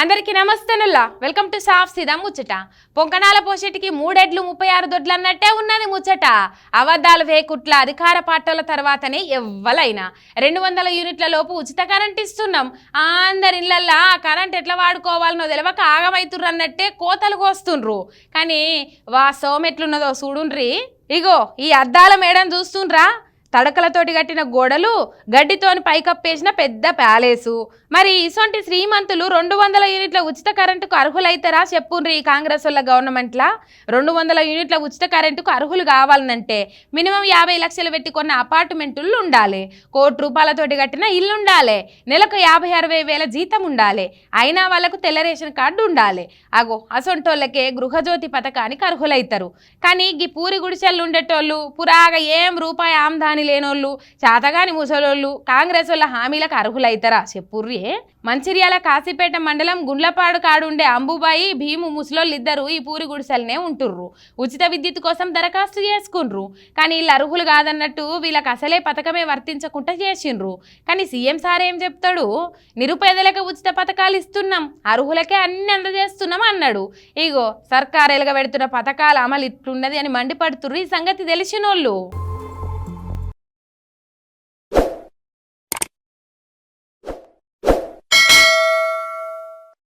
అందరికీ నమస్తేనుల్లా welcome to సాఫ్ సీదా ముచ్చట. పొంకణాల పోషెటికి మూడెడ్లు ముప్పై ఆరు దొడ్లు అన్నట్టే ఉన్నది ముచ్చట. అబద్ధాలు వేకుట్ల అధికార పార్టీల తర్వాతనే ఎవ్వలైనా. రెండు వందల యూనిట్ల లోపు ఉచిత కరెంట్ ఇస్తున్నాం. అందరి ఇళ్ళల్లా ఆ కరెంట్ ఎట్లా వాడుకోవాలనో తెలియక ఆగమైతుర్రు అన్నట్టే కోతలు కోస్తుండ్రు. కానీ వా సోమెట్లున్నదో చూడుండ్రి. ఇగో ఈ అద్దాల మేడం చూస్తుండ్రా. సడకలతోటి కట్టిన గోడలు గడ్డితోని పైకప్పేసిన పెద్ద ప్యాలేసు. మరి ఇసొంటి శ్రీమంతులు రెండు వందల యూనిట్ల ఉచిత కరెంటుకు అర్హులైతారా చెప్పుండ్రి ఈ కాంగ్రెస్ వాళ్ళ గవర్నమెంట్లా? రెండు వందల యూనిట్ల ఉచిత కరెంటుకు అర్హులు కావాలనంటే మినిమం యాభై లక్షలు పెట్టి కొన్న అపార్ట్మెంట్లు ఉండాలి. కోటి రూపాయలతోటి కట్టిన ఇల్లు ఉండాలి నెలకు యాభై అరవై వేల జీతం ఉండాలి. అయినా వాళ్ళకు తెల్ల రేషన్ కార్డు ఉండాలి. అగో అసొంటోళ్ళకే గృహజ్యోతి పథకానికి అర్హులైతారు. కానీ ఈ పూరి గుడిసెలు ఉండేటోళ్ళు పురాగా ఏం రూపాయి ఆమ్దాని లేనోళ్ళు చాతగాని ముసలోళ్ళు కాంగ్రెస్ వాళ్ళ హామీలకు అర్హులైతారా? చెప్పుర్రి మంచిర్యాల కాశీపేట మండలం గుండ్లపాడు కాడుండే అంబుబాయి భీము ముసలోళ్ళు ఇద్దరు ఈ పూరి గుడిసెలనే ఉంటుర్రు. ఉచిత విద్యుత్ కోసం దరఖాస్తు చేసుకుండ్రు. కానీ వీళ్ళు అర్హులు కాదన్నట్టు వీళ్ళకి అసలే పథకమే వర్తించకుండా చేసిండ్రు. కానీ సీఎం సార్ ఏం చెప్తాడు? నిరుపేదలకు ఉచిత పథకాలు ఇస్తున్నాం అర్హులకే అన్ని అందజేస్తున్నాం అన్నాడు. ఇగో సర్కారు పెడుతున్న పథకాల అమలు ఇట్లున్నది అని మండిపడుతుర్రు ఈ సంగతి తెలిసినోళ్ళు.